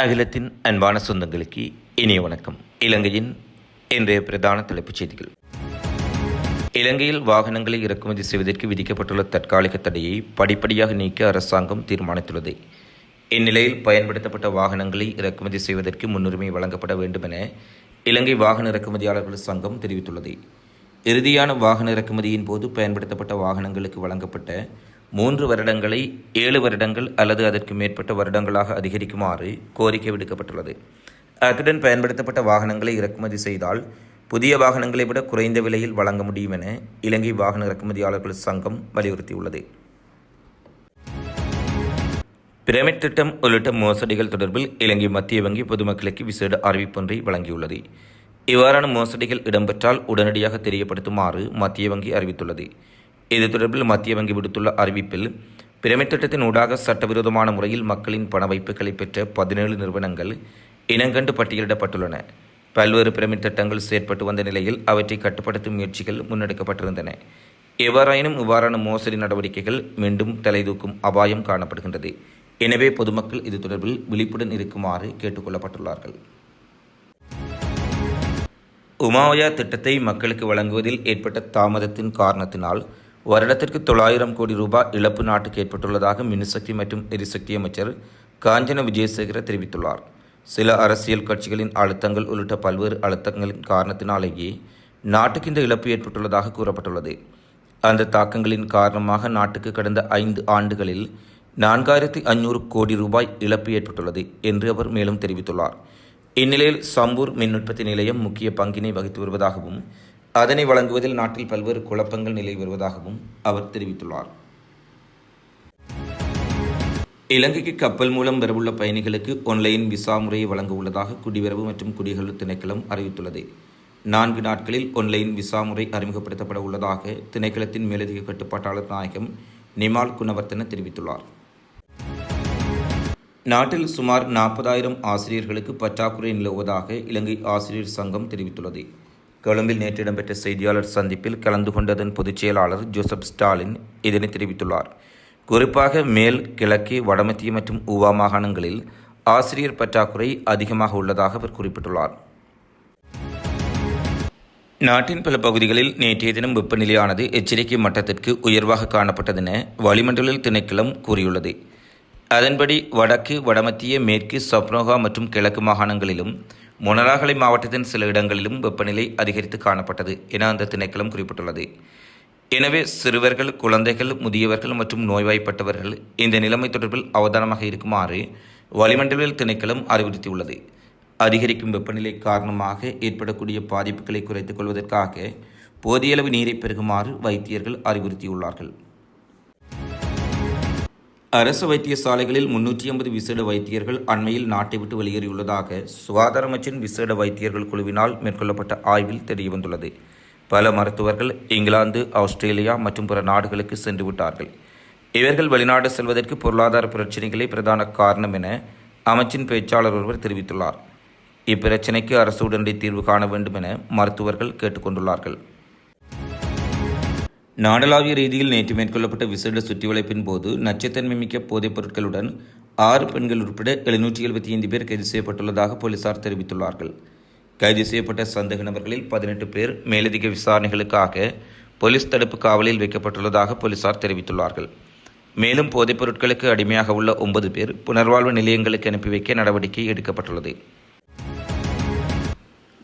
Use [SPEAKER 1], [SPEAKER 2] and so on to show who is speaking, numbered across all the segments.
[SPEAKER 1] அகிலத்தின் அன்பான சொந்தங்களுக்கு இனிய வணக்கம். இலங்கையின் இன்றைய பிரதான தலைப்புச் செய்திகள். இலங்கையில் வாகனங்களை இறக்குமதி செய்வதற்கு விதிக்கப்பட்டுள்ள தற்காலிக தடையை படிப்படியாக நீக்க அரசாங்கம் தீர்மானித்துள்ளது. இந்நிலையில் பயன்படுத்தப்பட்ட வாகனங்களை இறக்குமதி செய்வதற்கு முன்னுரிமை வழங்கப்பட வேண்டும் என இலங்கை வாகன இறக்குமதியாளர்கள் சங்கம் தெரிவித்துள்ளது. இறுதியான வாகன இறக்குமதியின் போது பயன்படுத்தப்பட்ட வாகனங்களுக்கு வழங்கப்பட்ட மூன்று வருடங்களை ஏழு வருடங்கள் அல்லது அதற்கு மேற்பட்ட வருடங்களாக அதிகரிக்குமாறு கோரிக்கை விடுக்கப்பட்டுள்ளது. அத்துடன் பயன்படுத்தப்பட்ட வாகனங்களை இறக்குமதி செய்தால் புதிய வாகனங்களை விட குறைந்த விலையில் வழங்க முடியும் என இலங்கை வாகன இறக்குமதியாளர்கள் சங்கம் வலியுறுத்தியுள்ளது. பிரமிட் திட்டம் உள்ளிட்ட மோசடிகள் தொடர்பில் இலங்கை மத்திய வங்கி பொதுமக்களுக்கு விசேட அறிவிப்பொன்றை வழங்கியுள்ளது. இவ்வாறான மோசடிகள் இடம்பெற்றால் உடனடியாக தெரியப்படுத்துமாறு மத்திய வங்கி அறிவித்துள்ளது. இது தொடர்பில் மத்திய வங்கி விடுத்துள்ள அறிவிப்பில் பிரமிட் திட்டத்தின் ஊடாக சட்டவிரோதமான முறையில் மக்களின் பண வைப்புகளை பெற்ற பதினேழு நிறுவனங்கள் இனங்கண்டு பட்டியலிடப்பட்டுள்ளன. பல்வேறு பிரமிட் திட்டங்கள் செயற்பட்டு வந்த நிலையில் அவற்றை கட்டுப்படுத்தும் முயற்சிகள் முன்னெடுக்கப்பட்டிருந்தன. எவ்வாறாயினும் இவ்வாறான மோசடி நடவடிக்கைகள் மீண்டும் தலைதூக்கும் அபாயம் காணப்படுகின்றது. எனவே பொதுமக்கள் இது தொடர்பில் விழிப்புடன் இருக்குமாறு கேட்டுக்கொள்ளப்பட்டுள்ளார்கள். உமாவயா திட்டத்தை மக்களுக்கு வழங்குவதில் ஏற்பட்ட தாமதத்தின் காரணத்தினால் வருடத்திற்கு தொள்ளாயிரம் கோடி ரூபாய் இழப்பு நாட்டுக்கு ஏற்பட்டுள்ளதாக மின்சக்தி மற்றும் எரிசக்தி அமைச்சர் காஞ்சன விஜயசேகர தெரிவித்துள்ளார். சில அரசியல் கட்சிகளின் அழுத்தங்கள் உள்ளிட்ட பல்வேறு அழுத்தங்களின் காரணத்தினாலேயே நாட்டுக்கு இந்த இழப்பு ஏற்பட்டுள்ளதாக கூறப்பட்டுள்ளது. அந்த தாக்கங்களின் காரணமாக நாட்டுக்கு கடந்த ஐந்து ஆண்டுகளில் நான்காயிரத்தி ஐநூறு கோடி ரூபாய் இழப்பு ஏற்பட்டுள்ளது என்று அவர் மேலும் தெரிவித்துள்ளார். இந்நிலையில் சம்பூர் மின் உற்பத்தி நிலையம் முக்கிய பங்கினை வகித்து வருவதாகவும் அதனை வழங்குவதில் நாட்டில் பல்வேறு குழப்பங்கள் நிலை வருவதாகவும் அவர் தெரிவித்துள்ளார். இலங்கைக்கு கப்பல் மூலம் வரவுள்ள பயணிகளுக்கு ஒன்லைன் விசா முறையை வழங்க உள்ளதாக குடிவரவு மற்றும் குடிகள் திணைக்களம் அறிவித்துள்ளது. நான்கு நாட்களில் ஒன்லைன் விசா முறை அறிமுகப்படுத்தப்பட உள்ளதாக திணைக்களத்தின் மேலதிக கட்டுப்பாட்டாளர் நாயகம் நிமால் குணவர்த்தன தெரிவித்துள்ளார். நாட்டில் சுமார் நாற்பதாயிரம் ஆசிரியர்களுக்கு பற்றாக்குறை நிலவுவதாக இலங்கை ஆசிரியர் சங்கம் தெரிவித்துள்ளது. கொழும்பில் நேற்று இடம்பெற்ற செய்தியாளர் சந்திப்பில் கலந்து கொண்டதன் பொதுச் செயலாளர் ஜோசப் ஸ்டாலின் இதனை தெரிவித்துள்ளார். குறிப்பாக மேல் கிழக்கு வடமத்திய மற்றும் ஊவா மாகாணங்களில் ஆசிரியர் பற்றாக்குறை அதிகமாக உள்ளதாக அவர் குறிப்பிட்டுள்ளார். நாட்டின் பல பகுதிகளில் நேற்றைய தினம் வெப்பநிலையானது எச்சரிக்கை மட்டத்திற்கு உயர்வாக காணப்பட்டதென வளிமண்டல திணைக்களம் கூறியுள்ளது. அதன்படி வடக்கு வடமத்திய மேற்கு சப்னோகா மற்றும் கிழக்கு மாகாணங்களிலும் மொனராகலை மாவட்டத்தின் சில இடங்களிலும் வெப்பநிலை அதிகரித்து காணப்பட்டது என அந்த திணைக்களம் குறிப்பிட்டுள்ளது. எனவே சிறுவர்கள் குழந்தைகள் முதியவர்கள் மற்றும் நோய்வாய்ப்பட்டவர்கள் இந்த நிலைமை தொடர்பில் அவதானமாக இருக்குமாறு வளிமண்டலில் திணைக்களம் அறிவுறுத்தியுள்ளது. அதிகரிக்கும் வெப்பநிலை காரணமாக ஏற்படக்கூடிய பாதிப்புகளை குறைத்துக் கொள்வதற்காக போதியளவு நீரை பெருகுமாறு வைத்தியர்கள் அறிவுறுத்தியுள்ளார்கள். அரசு வைத்தியசாலைகளில் முன்னூற்றி ஐம்பது விசேட வைத்தியர்கள் அண்மையில் நாட்டை விட்டு வெளியேறியுள்ளதாக சுகாதார அமைச்சின் விசேட வைத்தியர்கள் குழுவினால் மேற்கொள்ளப்பட்ட ஆய்வில் தெரியவந்துள்ளது. பல மருத்துவர்கள் இங்கிலாந்து ஆஸ்திரேலியா மற்றும் பிற நாடுகளுக்கு சென்று விட்டார்கள். இவர்கள் வெளிநாடு செல்வதற்கு பொருளாதார பிரச்சினைகளே பிரதான காரணம் என அமைச்சின் பேச்சாளர் ஒருவர் தெரிவித்துள்ளார். இப்பிரச்சினைக்கு அரசு உடனடி தீர்வு காண வேண்டும் என மருத்துவர்கள் கேட்டுக்கொண்டுள்ளார்கள். நாடளாவிய ரீதியில் நேற்று மேற்கொள்ளப்பட்ட விசேட சுற்றிவளைப்பின் போது நச்சுத்தன்மை மிக்க போதைப் பொருட்களுடன் ஆறு பெண்கள் உட்பட எழுநூற்றி எழுபத்தி ஐந்து பேர் கைது செய்யப்பட்டுள்ளதாக போலீசார் தெரிவித்துள்ளார்கள். கைது செய்யப்பட்ட சந்தேக நபர்களில் பதினெட்டு பேர் மேலதிக விசாரணைகளுக்காக போலீஸ் தடுப்பு காவலில் வைக்கப்பட்டுள்ளதாக போலீசார் தெரிவித்துள்ளார்கள். மேலும் போதைப் பொருட்களுக்கு அடிமையாக உள்ள ஒன்பது பேர் புனர்வாழ்வு நிலையங்களுக்கு அனுப்பி வைக்க நடவடிக்கை எடுக்கப்பட்டுள்ளது.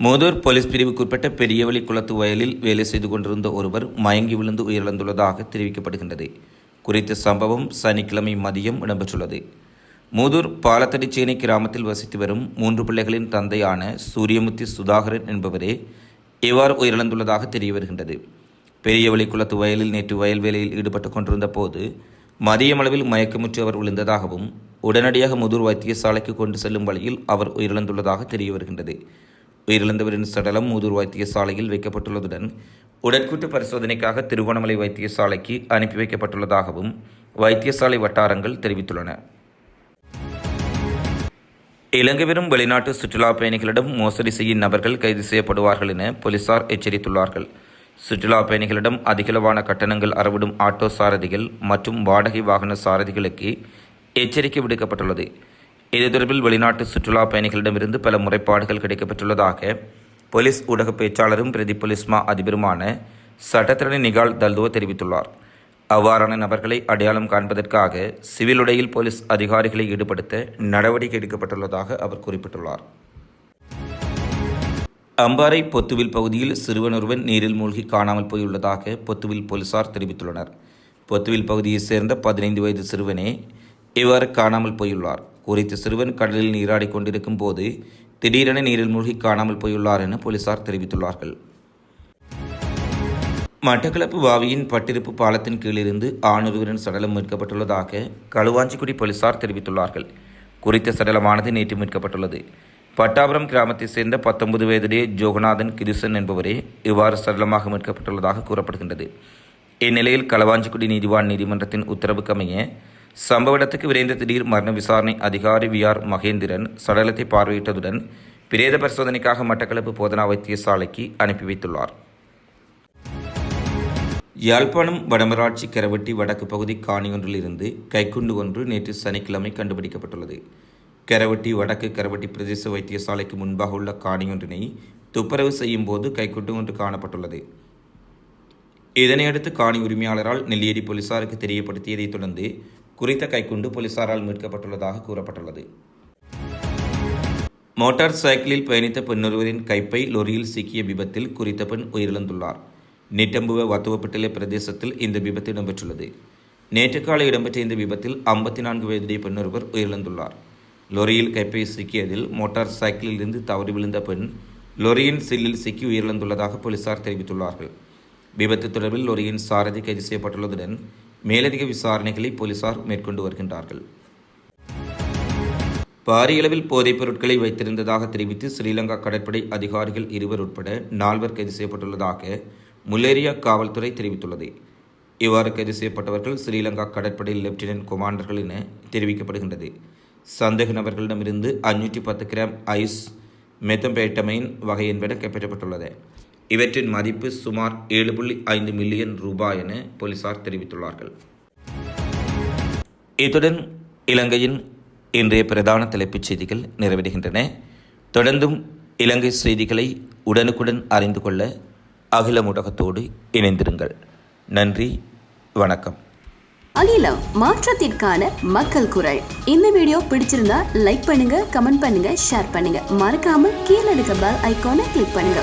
[SPEAKER 1] மூதூர் போலீஸ் பிரிவுக்குட்பட்ட பெரியவழி குளத்து வயலில் வேலை செய்து கொண்டிருந்த ஒருவர் மயங்கி விழுந்து உயிரிழந்துள்ளதாக தெரிவிக்கப்படுகின்றது. குறித்த சம்பவம் சனிக்கிழமை மதியம் இடம்பெற்றுள்ளது. மூதூர் பாலத்தடிச்சேனை கிராமத்தில் வசித்து வரும் மூன்று பிள்ளைகளின் தந்தையான சூரியமுத்தி சுதாகரன் என்பவரே இவ்வாறு உயிரிழந்துள்ளதாக தெரிய வருகின்றது பெரியவழி குளத்து வயலில் நேற்று வயல் வேலையில் ஈடுபட்டு கொண்டிருந்த போது மதியமளவில் மயக்கமுற்று அவர் விழுந்ததாகவும் உடனடியாக முதூர் வைத்தியசாலைக்கு கொண்டு செல்லும் வழியில் அவர் உயிரிழந்துள்ளதாக தெரிய வருகின்றது உயிரிழந்தவரின் சடலம் மூதூர் வைத்தியசாலையில் வைக்கப்பட்டுள்ளதுடன் உடற்கூட்டு பரிசோதனைக்காக திருகோணமலை வைத்தியசாலைக்கு அனுப்பி வைக்கப்பட்டுள்ளதாகவும் வைத்தியசாலை வட்டாரங்கள் தெரிவித்துள்ளன. இலங்கை வரும் வெளிநாட்டு சுற்றுலா பயணிகளிடம் மோசடி செய்யும் நபர்கள் கைது செய்யப்படுவார்கள் என போலீசார் எச்சரித்துள்ளார்கள். சுற்றுலா பயணிகளிடம் அதிகளவான கட்டணங்கள் அறவிடும் ஆட்டோ சாரதிகள் மற்றும் வாடகை வாகன சாரதிகளுக்கு எச்சரிக்கை விடுக்கப்பட்டுள்ளது. இது தொடர்பில் வெளிநாட்டு சுற்றுலா பயணிகளிடமிருந்து பல முறைப்பாடுகள் கிடைக்கப்பெற்றுள்ளதாக போலீஸ் ஊடக பேச்சாளரும் பிரதி போலீஸ்மா அதிபருமான சட்டத்திரணி நிகால் தல்துவ தெரிவித்துள்ளார். அவ்வாறான நபர்களை அடையாளம் காண்பதற்காக சிவில் உடையில் போலீஸ் அதிகாரிகளை ஈடுபடுத்த நடவடிக்கை எடுக்கப்பட்டுள்ளதாக அவர் குறிப்பிட்டுள்ளார். அம்பாறை பொத்துவில் பகுதியில் சிறுவன் ஒருவன் நீரில் மூழ்கி காணாமல் போயுள்ளதாக பொத்துவில் போலீசார் தெரிவித்துள்ளனர். பொத்துவில் பகுதியைச் சேர்ந்த பதினைந்து வயது சிறுவனே இவ்வாறு காணாமல் போயுள்ளார். குறித்த சிறுவன் கடலில் நீராடிக் கொண்டிருக்கும் போது திடீரென நீரில் மூழ்கி காணாமல் போயுள்ளார் என போலீசார் தெரிவித்துள்ளார்கள். மட்டக்களப்பு வாவியின் பட்டிருப்பு பாலத்தின் கீழிருந்து ஆணொருவரின் சடலம் மீட்கப்பட்டுள்ளதாக களுவாஞ்சிக்குடி போலீசார் தெரிவித்துள்ளார்கள். குறித்த சடலமானது நேற்று மீட்கப்பட்டுள்ளது. பட்டாபுரம் கிராமத்தைச் சேர்ந்த பத்தொன்பது வயதுடைய ஜோகநாதன் கிருசன் என்பவரே இவ்வாறு சடலமாக மீட்கப்பட்டுள்ளதாக கூறப்படுகின்றது. இந்நிலையில் களவாஞ்சிக்குடி நீதிவான் நீதிமன்றத்தின் உத்தரவுக்கமைய சம்பவ இடத்துக்கு விரைந்த திடீர் மரண விசாரணை அதிகாரி வி ஆர் மகேந்திரன் சடலத்தை பார்வையிட்டதுடன் பிரேத பரிசோதனைக்காக மட்டக்களப்பு போதனா வைத்தியசாலைக்கு அனுப்பி வைத்துள்ளார். யாழ்ப்பாணம் வடமராட்சி கரவட்டி வடக்கு பகுதி காணியொன்றிலிருந்து கைக்குண்டு ஒன்று நேற்று சனிக்கிழமை கண்டுபிடிக்கப்பட்டுள்ளது. கரவட்டி வடக்கு கரவட்டி பிரதேச வைத்தியசாலைக்கு முன்பாக உள்ள காணியொன்றினை துப்புரவு செய்யும் போது கைக்குண்டு ஒன்று காணப்பட்டுள்ளது. இதனையடுத்து காணி உரிமையாளரால் நெல்லியடி போலீசாருக்கு தெரியப்படுத்தியதைத் தொடர்ந்து குறித்த கைக்குண்டு போலீசாரால் மீட்கப்பட்டுள்ளதாக கூறப்பட்டுள்ளது. மோட்டார் சைக்கிளில் பயணித்த பெண்ணொருவரின் கைப்பை லொரியில் சிக்கிய விபத்தில் குறித்த பெண் உயிரிழந்துள்ளார். நிட்டம்புவ வத்துவப்பட்டிலை பிரதேசத்தில் இந்த விபத்து இடம்பெற்றுள்ளது. நேற்று காலை இடம்பெற்ற இந்த விபத்தில் ஐம்பத்தி நான்கு வயதுடைய பெண்ணொருவர் உயிரிழந்துள்ளார். லொரியில் கைப்பை சிக்கியதில் மோட்டார் சைக்கிளில் இருந்து தவறி விழுந்த பெண் லொரியின் சில்லில் சிக்கி உயிரிழந்துள்ளதாக போலீசார் தெரிவித்துள்ளார்கள். விபத்து தொடர்பில் லொரியின் சாரதி கைது செய்யப்பட்டுள்ளதுடன் மேலதிக விசாரணைகளை போலீசார் மேற்கொண்டு வருகின்றார்கள். பாரியளவில் போதைப் பொருட்களை வைத்திருந்ததாக தெரிவித்து ஸ்ரீலங்கா கடற்படை அதிகாரிகள் இருவர் உட்பட நால்வர் கைது செய்யப்பட்டுள்ளதாக முல்லேரியா காவல்துறை தெரிவித்துள்ளது. இவ்வாறு கைது செய்யப்பட்டவர்கள் ஸ்ரீலங்கா கடற்படை லெப்டினன்ட் கொமாண்டர்கள் என தெரிவிக்கப்படுகின்றது. சந்தேக நபர்களிடமிருந்து அஞ்சூற்றி பத்து கிராம் ஐஸ் மெத்தம்பேட்டமைன் வகை என்பன கைப்பற்றப்பட்டுள்ளது. இவற்றின் மதிப்பு சுமார் ஏழு புள்ளி ஐந்து மில்லியன் ரூபாய் என போலீசார் தெரிவித்துள்ளார்கள். இத்துடன் இலங்கையின் இன்றைய பிரதான தலைப்புச் செய்திகள் நிறைவடைகின்றன. தொடர்ந்தும் இலங்கை செய்திகளை உடனுக்குடன் அறிந்து கொள்ள அகில ஊடகத்தோடு இணைந்திருங்கள். நன்றி வணக்கம்.
[SPEAKER 2] அகிலம் மாற்றத்திற்கான மக்கள் குரல். இந்த வீடியோ பிடிச்சிருந்தா லைக் பண்ணுங்க கமெண்ட் பண்ணுங்க ஷேர் பண்ணுங்க. மறக்காம கீழே இருக்க பெல் ஐக்கானை கிளிக் பண்ணுங்க.